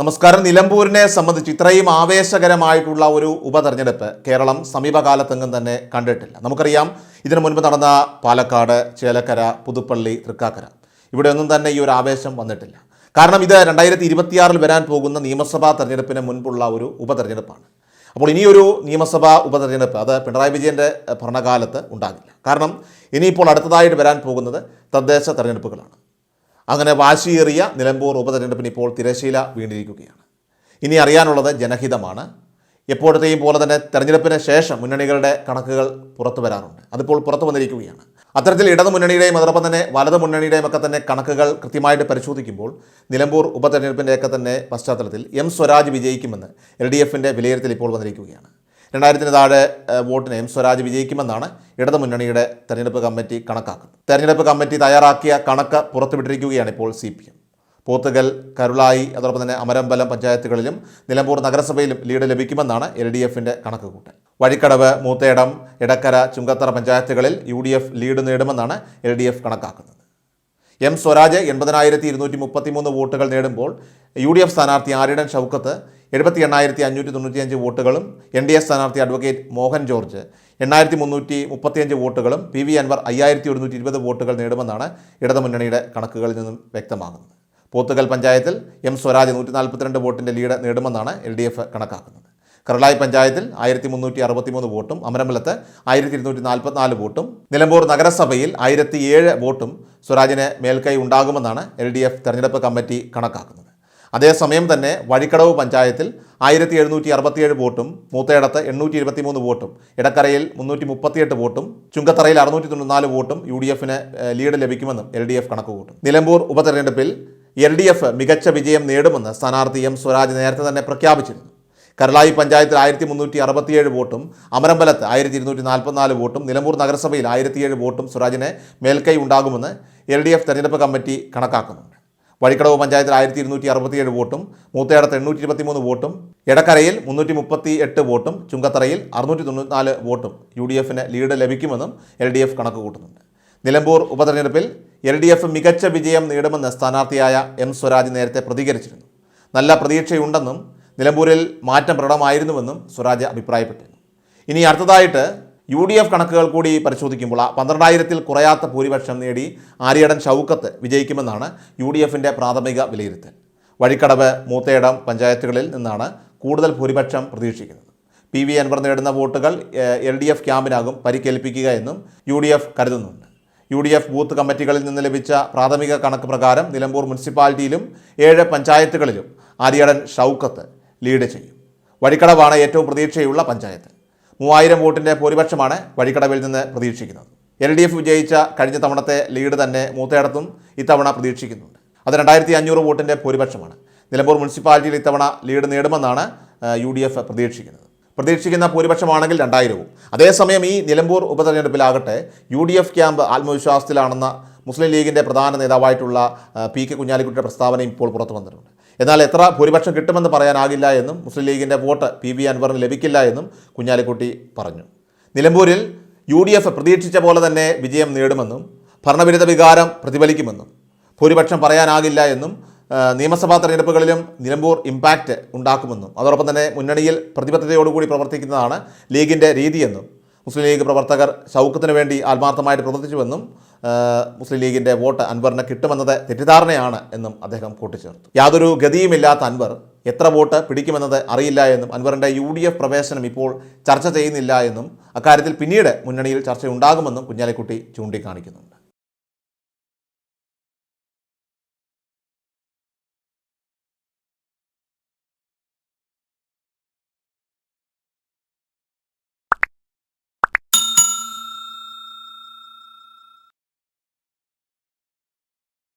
നമസ്കാരം. നിലമ്പൂരിനെ സംബന്ധിച്ച് ഇത്രയും ആവേശകരമായിട്ടുള്ള ഒരു ഉപതെരഞ്ഞെടുപ്പ് കേരളം സമീപകാലത്തെങ്ങും തന്നെ കണ്ടിട്ടില്ല. നമുക്കറിയാം ഇതിനു മുൻപ് നടന്ന പാലക്കാട് ചേലക്കര പുതുപ്പള്ളി തൃക്കാക്കര. ഇവിടെയൊന്നും തന്നെ ഈ ഒരു ആവേശം വന്നിട്ടില്ല. കാരണം ഇത് രണ്ടായിരത്തി ഇരുപത്തിയാറിൽ വരാൻ പോകുന്ന നിയമസഭാ തെരഞ്ഞെടുപ്പിന് മുൻപുള്ള ഒരു ഉപതെരഞ്ഞെടുപ്പാണ്. അപ്പോൾ ഇനിയൊരു നിയമസഭാ ഉപതെരഞ്ഞെടുപ്പ് അത് പിണറായി വിജയന്റെ ഭരണകാലത്ത് ഉണ്ടാകില്ല. കാരണം ഇനിയിപ്പോൾ അടുത്തതായിട്ട് വരാൻ പോകുന്നത് തദ്ദേശ തെരഞ്ഞെടുപ്പുകളാണ്. അങ്ങനെ വാശിയേറിയ നിലമ്പൂർ ഉപതെരഞ്ഞെടുപ്പിന് ഇപ്പോൾ തിരശീല വീണ്ടിരിക്കുകയാണ് ഇനി അറിയാനുള്ളത് ജനഹിതമാണ്. എപ്പോഴത്തെയും പോലെ തന്നെ തെരഞ്ഞെടുപ്പിന് ശേഷം മുന്നണികളുടെ കണക്കുകൾ പുറത്തു വരാറുണ്ട്. അതിപ്പോൾ പുറത്തു വന്നിരിക്കുകയാണ്. അത്തരത്തിൽ ഇടതു മുന്നണിയുടെയും അതോടൊപ്പം തന്നെ വലതു മുന്നണിയുടെയും ഒക്കെ തന്നെ കണക്കുകൾ കൃത്യമായിട്ട് പരിശോധിക്കുമ്പോൾ നിലമ്പൂർ ഉപതെരഞ്ഞെടുപ്പിന്റെയൊക്കെ തന്നെ പശ്ചാത്തലത്തിൽ എം സ്വരാജ് വിജയിക്കുമെന്ന് എൽ ഡി എഫിന്റെ വിലയിരുത്തൽ ഇപ്പോൾ വന്നിരിക്കുകയാണ്. രണ്ടായിരത്തിന് താഴെ ഏഹ്, വോട്ടിന് എം സ്വരാജ് വിജയിക്കുമെന്നാണ് ഇടതുമുന്നണിയുടെ തെരഞ്ഞെടുപ്പ് കമ്മിറ്റി കണക്കാക്കുന്നത്. തെരഞ്ഞെടുപ്പ് കമ്മിറ്റി തയ്യാറാക്കിയ കണക്ക് പുറത്തുവിട്ടിരിക്കുകയാണ് ഇപ്പോൾ C P M Pothukal Karulai അതോടൊപ്പം തന്നെ അമരമ്പലം പഞ്ചായത്തുകളിലും നിലമ്പൂർ നഗരസഭയിലും ലീഡ് ലഭിക്കുമെന്നാണ് എൽ ഡി എഫിന്റെ കണക്ക് കൂട്ടൽ വഴിക്കടവ് മൂത്തേടം ഇടക്കര ചുങ്കത്തറ പഞ്ചായത്തുകളിൽ യു ഡി എഫ് ലീഡ് നേടുമെന്നാണ് എൽ ഡി എഫ് കണക്കാക്കുന്നത്. എം സ്വരാജ് എൺപതിനായിരത്തി ഇരുന്നൂറ്റി മുപ്പത്തി മൂന്ന് വോട്ടുകൾ നേടുമ്പോൾ യു ഡി എഫ് സ്ഥാനാർത്ഥി ആര്യടൻ ഷൗക്കത്ത് എഴുപത്തി എണ്ണായിരത്തി അഞ്ഞൂറ്റി തൊണ്ണൂറ്റിയഞ്ച് വോട്ടുകളും എൻ ഡി എ സ്ഥാനാർത്ഥി അഡ്വക്കേറ്റ് മോഹൻ ജോർജ് എണ്ണായിരത്തി മുന്നൂറ്റി മുപ്പത്തിയഞ്ച് വോട്ടുകളും പി വി അൻവർ അയ്യായിരത്തി ഒരുന്നൂറ്റി ഇരുപത് വോട്ടുകൾ നേടുമെന്നാണ് ഇടതുമുന്നണിയുടെ കണക്കുകളിൽ നിന്നും വ്യക്തമാകുന്നത്. പോത്തുകൽ പഞ്ചായത്തിൽ എം സ്വരാജ് നൂറ്റി നാൽപ്പത്തിരണ്ട് വോട്ടിന്റെ ലീഡ് നേടുമെന്നാണ് എൽ ഡി എഫ് കണക്കാക്കുന്നത്. കർളായി പഞ്ചായത്തിൽ ആയിരത്തി മുന്നൂറ്റി അറുപത്തിമൂന്ന് വോട്ടും അമരമ്പലത്ത് ആയിരത്തി ഇരുന്നൂറ്റി നാൽപ്പത്തിനാല് വോട്ടും നിലമ്പൂർ നഗരസഭയിൽ ആയിരത്തി ഏഴ് വോട്ടും സ്വരാജിന് മേൽക്കൈ ഉണ്ടാകുമെന്നാണ് എൽ ഡി എഫ് തെരഞ്ഞെടുപ്പ് കമ്മിറ്റി കണക്കാക്കുന്നത്. അതേസമയം തന്നെ വഴിക്കടവ് പഞ്ചായത്തിൽ ആയിരത്തി എഴുന്നൂറ്റി അറുപത്തിയേഴ് വോട്ടും മൂത്തയിടത്ത് എണ്ണൂറ്റി ഇരുപത്തി മൂന്ന് വോട്ടും ഇടക്കരയിൽ മുന്നൂറ്റി മുപ്പത്തിയെട്ട് വോട്ടും ചുങ്കത്തറയിൽ അറുന്നൂറ്റി തൊണ്ണൂറ്റി വോട്ടും യു ഡി എഫിന് ലീഡ് ലഭിക്കുമെന്നും എൽ ഡി എഫ് കണക്ക് കൂട്ടും നിലമ്പൂർ ഉപതെരഞ്ഞെടുപ്പിൽ എൽ ഡി എഫ് മികച്ച വിജയം നേടുമെന്ന് സ്ഥാനാർത്ഥി എം സ്വരാജ് നേരത്തെ തന്നെ പ്രഖ്യാപിച്ചിരുന്നു. കരളായി പഞ്ചായത്തിൽ ആയിരത്തി മുന്നൂറ്റി അറുപത്തിയേഴ് വോട്ടും അമരമ്പലത്ത് ആയിരത്തി ഇരുന്നൂറ്റി നാൽപ്പത്തിനാല് വോട്ടും നിലമ്പൂർ നഗരസഭയിൽ ആയിരത്തിയേഴ് വോട്ടും സ്വരാജിന് മേൽക്കൈ ഉണ്ടാകുമെന്ന് എൽ ഡി എഫ് തെരഞ്ഞെടുപ്പ് കമ്മിറ്റി കണക്കാക്കുന്നുണ്ട്. വഴിക്കടവ് പഞ്ചായത്തിൽ ആയിരത്തി ഇരുന്നൂറ്റി അറുപത്തിയേഴ് വോട്ടും മൂത്തയാടത്ത് എണ്ണൂറ്റി ഇരുപത്തിമൂന്ന് വോട്ടും എടക്കരയിൽ മുന്നൂറ്റി മുപ്പത്തി എട്ട് വോട്ടും ചുങ്കത്തറയിൽ അറുന്നൂറ്റി തൊണ്ണൂറ്റിനാല് വോട്ടും യു ഡി എഫിന് ലീഡ് ലഭിക്കുമെന്നും എൽ ഡി എഫ് കണക്ക് കൂട്ടുന്നുണ്ട്. നിലമ്പൂർ ഉപതെരഞ്ഞെടുപ്പിൽ എൽ ഡി എഫ് മികച്ച വിജയം നേടുമെന്ന് സ്ഥാനാർത്ഥിയായ എം സ്വരാജ് നേരത്തെ പ്രതികരിച്ചിരുന്നു. നല്ല പ്രതീക്ഷയുണ്ടെന്നും നിലമ്പൂരിൽ മാറ്റം പ്രകടമായിരുന്നുവെന്നും സ്വരാജ് അഭിപ്രായപ്പെട്ടിരുന്നു ഇനി അടുത്തതായിട്ട് യു ഡി എഫ് കണക്കുകൾ കൂടി പരിശോധിക്കുമ്പോൾ പന്ത്രണ്ടായിരത്തിൽ കുറയാത്ത ഭൂരിപക്ഷം നേടി ആര്യടൻ ഷൗക്കത്ത് വിജയിക്കുമെന്നാണ് യു ഡി എഫിന്റെ പ്രാഥമിക വിലയിരുത്തൽ. വഴിക്കടവ് മൂത്തയിടം പഞ്ചായത്തുകളിൽ നിന്നാണ് കൂടുതൽ ഭൂരിപക്ഷം പ്രതീക്ഷിക്കുന്നത്. പി വി അൻവർ നേടുന്ന വോട്ടുകൾ എൽ ഡി എഫ് ക്യാമ്പിനാകും പരിക്കേൽപ്പിക്കുക എന്നും യു ഡി എഫ് കരുതുന്നുണ്ട്. യു ഡി എഫ് ബൂത്ത് കമ്മിറ്റികളിൽ നിന്ന് ലഭിച്ച പ്രാഥമിക കണക്ക് പ്രകാരം നിലമ്പൂർ മുനിസിപ്പാലിറ്റിയിലും ഏഴ് പഞ്ചായത്തുകളിലും ആര്യടൻ ഷൗക്കത്ത് ലീഡ് ചെയ്യും. വഴിക്കടവാണ് ഏറ്റവും പ്രതീക്ഷയുള്ള പഞ്ചായത്ത്. മൂവായിരം വോട്ടിന്റെ ഭൂരിപക്ഷമാണ് വഴിക്കടവിൽ നിന്ന് പ്രതീക്ഷിക്കുന്നത്. എൽ ഡി എഫ് വിജയിച്ച കഴിഞ്ഞ തവണത്തെ ലീഡ് തന്നെ മൂത്തയിടത്തും ഇത്തവണ പ്രതീക്ഷിക്കുന്നുണ്ട്. അത് രണ്ടായിരത്തി അഞ്ഞൂറ് വോട്ടിന്റെ ഭൂരിപക്ഷമാണ്. നിലമ്പൂർ മുനിസിപ്പാലിറ്റിയിൽ ഇത്തവണ ലീഡ് നേടുമെന്നാണ് യു ഡി എഫ് പ്രതീക്ഷിക്കുന്നത്. പ്രതീക്ഷിക്കുന്ന ഭൂരിപക്ഷമാണെങ്കിൽ രണ്ടായിരവും. അതേസമയം ഈ നിലമ്പൂർ ഉപതെരഞ്ഞെടുപ്പിലാകട്ടെ യു ഡി എഫ് ക്യാമ്പ് ആത്മവിശ്വാസത്തിലാണെന്ന മുസ്ലിം ലീഗിന്റെ പ്രധാന നേതാവായിട്ടുള്ള പി കെ കുഞ്ഞാലിക്കുട്ടിയുടെ പ്രസ്താവന ഇപ്പോൾ പുറത്തു വന്നിട്ടുണ്ട്. എന്നാൽ എത്ര ഭൂരിപക്ഷം കിട്ടുമെന്ന് പറയാനാകില്ല എന്നും മുസ്ലിം ലീഗിന്റെ വോട്ട് പി വി അൻവറിന് ലഭിക്കില്ല എന്നും കുഞ്ഞാലിക്കുട്ടി പറഞ്ഞു. നിലമ്പൂരിൽ യു ഡി എഫ് പ്രതീക്ഷിച്ച പോലെ തന്നെ വിജയം നേടുമെന്നും ഭരണവിരുദ്ധ വികാരം പ്രതിഫലിക്കുമെന്നും ഭൂരിപക്ഷം പറയാനാകില്ല എന്നും നിയമസഭാ തെരഞ്ഞെടുപ്പുകളിലും നിലമ്പൂർ ഇമ്പാക്റ്റ് ഉണ്ടാക്കുമെന്നും അതോടൊപ്പം തന്നെ മുന്നണിയിൽ പ്രതിബദ്ധതയോടുകൂടി പ്രവർത്തിക്കുന്നതാണ് ലീഗിന്റെ രീതിയെന്നും മുസ്ലിം ലീഗ് പ്രവർത്തകർ ഷൗക്കത്തിന് വേണ്ടി ആത്മാർത്ഥമായിട്ട് പ്രവർത്തിച്ചുവെന്നും മുസ്ലിം ലീഗിന്റെ വോട്ട് അൻവറിന് കിട്ടുമെന്നത് തെറ്റിദ്ധാരണയാണ് എന്നും അദ്ദേഹം കൂട്ടിച്ചേർത്തു. യാതൊരു ഗതിയുമില്ലാത്ത അൻവർ എത്ര വോട്ട് പിടിക്കുമെന്നത് അറിയില്ല എന്നും അൻവറിന്റെ യു ഡി എഫ് പ്രവേശനം ഇപ്പോൾ ചർച്ച ചെയ്യുന്നില്ല എന്നും അക്കാര്യത്തിൽ പിന്നീട് മുന്നണിയിൽ ചർച്ചയുണ്ടാകുമെന്നും കുഞ്ഞാലിക്കുട്ടി ചൂണ്ടിക്കാണിക്കുന്നുണ്ട്.